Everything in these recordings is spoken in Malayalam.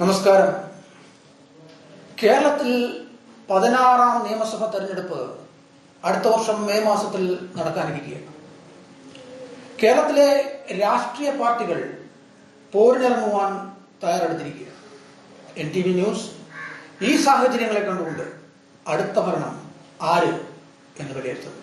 നമസ്കാരം. കേരളത്തിൽ പതിനാറാം നിയമസഭാ തെരഞ്ഞെടുപ്പ് അടുത്ത വർഷം മെയ് മാസത്തിൽ നടക്കാനിരിക്കുകയാണ്. കേരളത്തിലെ രാഷ്ട്രീയ പാർട്ടികൾ പോരിനിറങ്ങുവാൻ തയ്യാറെടുത്തിരിക്കുകയാണ്. എൻ ടി വി ന്യൂസ് ഈ സാഹചര്യങ്ങളെ കണ്ടുകൊണ്ട് അടുത്ത ഭരണം ആര് എന്ന് വിലയിരുത്തുന്നു?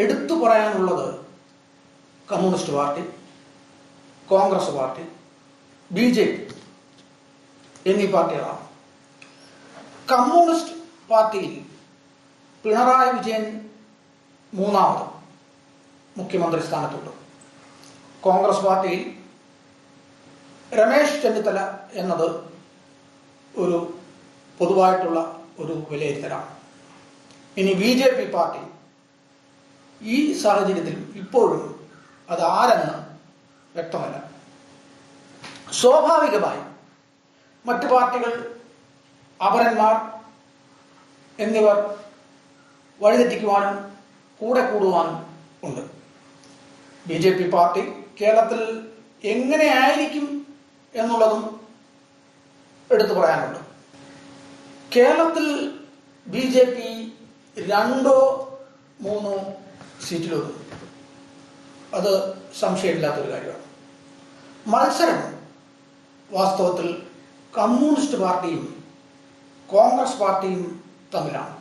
എടുത്തു പറയാനുള്ളത് communist party Congress party B J P എന്നീ പാർട്ടികളാണ്. കമ്മ്യൂണിസ്റ്റ് പാർട്ടിയിൽ പിണറായി വിജയൻ മൂന്നാമത് മുഖ്യമന്ത്രി സ്ഥാനത്തുണ്ട്. കോൺഗ്രസ് പാർട്ടിയിൽ രമേശ് ചെന്നിത്തല എന്നത് ഒരു പൊതുവായിട്ടുള്ള ഒരു വിലയിരുത്തലാണ്. ഇനി ബി ജെ പി പാർട്ടി ഈ സാഹചര്യത്തിൽ ഇപ്പോഴും അത് ആരെന്ന് വ്യക്തമല്ല. സ്വാഭാവികമായി മറ്റു പാർട്ടികൾ അപരന്മാർ എന്നിവർ വഴിതെറ്റിക്കുവാനും കൂടെ കൂടുവാനും ഉണ്ട്. ബി ജെ പി പാർട്ടി കേരളത്തിൽ എങ്ങനെയായിരിക്കും എന്നുള്ളതും എടുത്തു പറയാനുണ്ട്. കേരളത്തിൽ ബി ജെ പി രണ്ടോ മൂന്നോ സീറ്റിലൊതുങ്ങും അത് സംശയമില്ലാത്തൊരു കാര്യമാണ്. മത്സരം വാസ്തവത്തിൽ കമ്മ്യൂണിസ്റ്റ് പാർട്ടിയും കോൺഗ്രസ് പാർട്ടിയും തമ്മിലാണ്.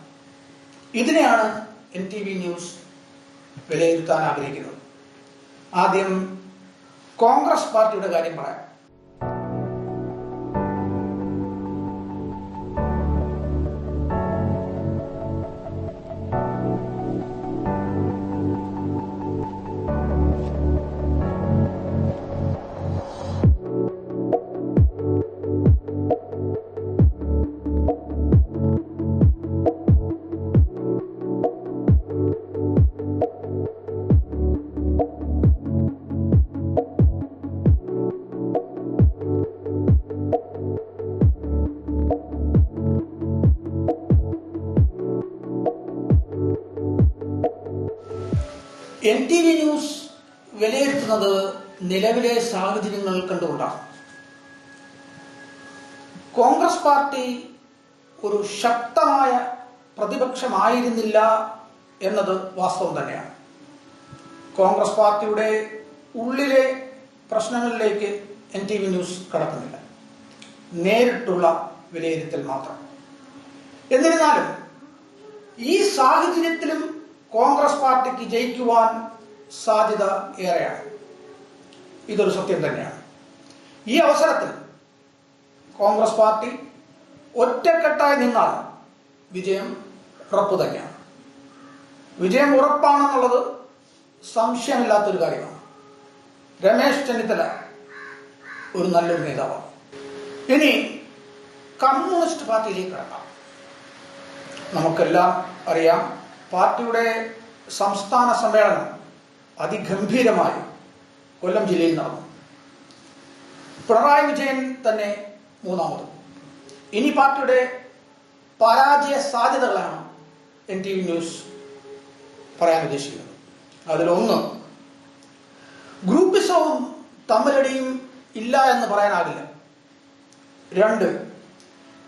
ഇതിനെയാണ് എൻ ടി വി ന്യൂസ് വിലയിരുത്താൻ ആഗ്രഹിക്കുന്നത്. ആദ്യം കോൺഗ്രസ് പാർട്ടിയുടെ കാര്യം പറയാം. എൻ ടി വി ന്യൂസ് വിലയിരുത്തുന്നത് നിലവിലെ സാഹചര്യങ്ങൾ കണ്ടുകൊണ്ടാണ്. കോൺഗ്രസ് പാർട്ടി ഒരു ശക്തമായ പ്രതിപക്ഷമായിരുന്നില്ല എന്നത് വാസ്തവം തന്നെയാണ്. കോൺഗ്രസ് പാർട്ടിയുടെ ഉള്ളിലെ പ്രശ്നങ്ങളിലേക്ക് എൻ ടി വി ന്യൂസ് കടക്കുന്നില്ല. നേരിട്ടുള്ള വിലയിരുത്തൽ മാത്രം. എന്നിരുന്നാലും ഈ സാഹചര്യത്തിലും കോൺഗ്രസ് പാർട്ടിക്ക് ജയിക്കുവാൻ സാധ്യത ഏറെയാണ്. ഇതൊരു സത്യം തന്നെയാണ്. ഈ അവസരത്തിൽ കോൺഗ്രസ് പാർട്ടി ഒറ്റക്കെട്ടായി നിന്നാൽ വിജയം ഉറപ്പു തന്നെയാണ്. വിജയം ഉറപ്പാണെന്നുള്ളത് സംശയമില്ലാത്തൊരു കാര്യമാണ്. രമേശ് ചെന്നിത്തല ഒരു നല്ലൊരു നേതാവാണ്. ഇനി കമ്മ്യൂണിസ്റ്റ് പാർട്ടിയിലേക്ക് കടക്കാം. നമുക്കെല്ലാം അറിയാം പാർട്ടിയുടെ സംസ്ഥാന സമ്മേളനം അതിഗംഭീരമായി കൊല്ലം ജില്ലയിൽ നടന്നു. പിണറായി വിജയൻ തന്നെ മൂന്നാമത്. ഇനി പാർട്ടിയുടെ പരാജയ സാധ്യതകളാണ് എൻ ടി വി ന്യൂസ് പറയാൻ ഉദ്ദേശിക്കുന്നത്. അതിലൊന്ന് ഗ്രൂപ്പിസവും തമ്മിലടിയും ഇല്ല എന്ന് പറയാനാകില്ല. രണ്ട്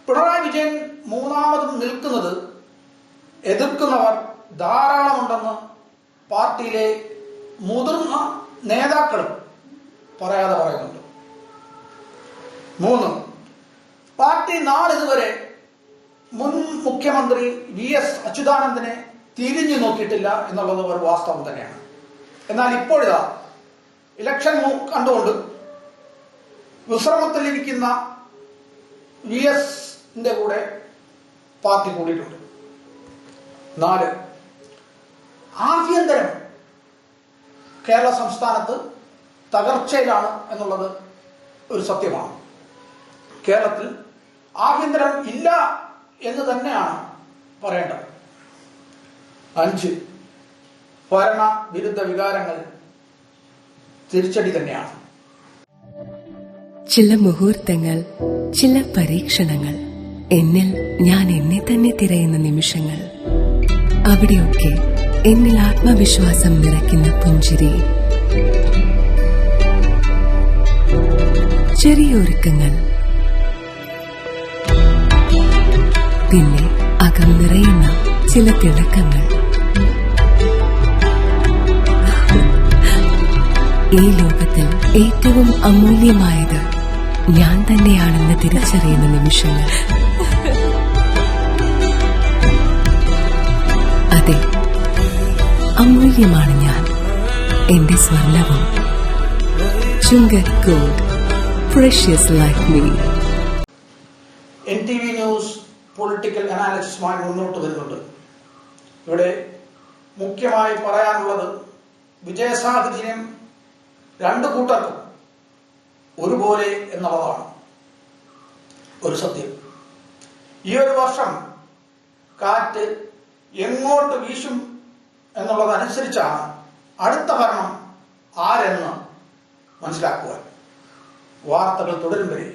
പിണറായി വിജയൻ മൂന്നാമതും നിൽക്കുന്നത് എതിർക്കുന്നവർ ധാരാളമുണ്ടെന്ന് പാർട്ടിയിലെ മുതിർന്ന നേതാക്കളും പറയാതെ പറയുന്നുണ്ട്. മൂന്ന് പാർട്ടി നാളിതുവരെ മുൻ മുഖ്യമന്ത്രി വി എസ് അച്യുതാനന്ദനെ തിരിഞ്ഞു നോക്കിയിട്ടില്ല എന്നുള്ളത് ഒരു വാസ്തവം തന്നെയാണ്. എന്നാൽ ഇപ്പോഴിതാ ഇലക്ഷൻ കണ്ടുകൊണ്ട് വിശ്രമത്തിലിരിക്കുന്ന വി എസിന്റെ കൂടെ പാർട്ടി കൂടിയിട്ടുണ്ട്. നാല്. ആഭ്യന്തരം. കേരള സംസ്ഥാനത്ത് തകർച്ചയിലാണ് എന്നുള്ളത് ഒരു സത്യമാണ്. കേരളത്തിൽ ആഭ്യന്തരം ഇല്ല എന്ന് തന്നെയാണ് പറയേണ്ടത്. അഞ്ച്. ഭരണ വിരുദ്ധ വികാരങ്ങൾ തിരിച്ചടി തന്നെയാണ്. ചില മുഹൂർത്തങ്ങൾ ചില പരീക്ഷണങ്ങൾ എന്നിൽ ഞാൻ എന്നെ തന്നെ തിരയുന്ന നിമിഷങ്ങൾ. അവിടെയൊക്കെ എന്നിൽ ആത്മവിശ്വാസം നിറയ്ക്കുന്ന പുഞ്ചിരി. ചെറിയൊരുക്കങ്ങൾ. പിന്നെ അകം നിറയുന്ന ചില തിളക്കങ്ങൾ. ഈ ലോകത്തിൽ ഏറ്റവും അമൂല്യമായത് ഞാൻ തന്നെയാണെന്ന് തിരിച്ചറിയുന്ന നിമിഷങ്ങൾ. അമൂല്യമാണ് ഞാൻ. എന്റെ സ്വർണവും Chungath gold precious like me. N news political അനാലിസിസുമായി മുന്നോട്ട് വരുന്നുണ്ട്. ഇവിടെ മുഖ്യമായി പറയാനുള്ളത് വിജയസാഹചര്യം രണ്ടു കൂട്ടർക്കും ഒരുപോലെ എന്നുള്ളതാണ്. ഒരു സത്യം. ഈ ഒരു വർഷം കാറ്റ് എങ്ങോട്ട് വീശും എന്നുള്ളതനുസരിച്ചാണ് അടുത്ത ഭരണം ആരെന്ന് മനസ്സിലാക്കുവാൻ വാർത്തകൾ തുടരും വരെ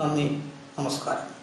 നന്ദി നമസ്കാരം.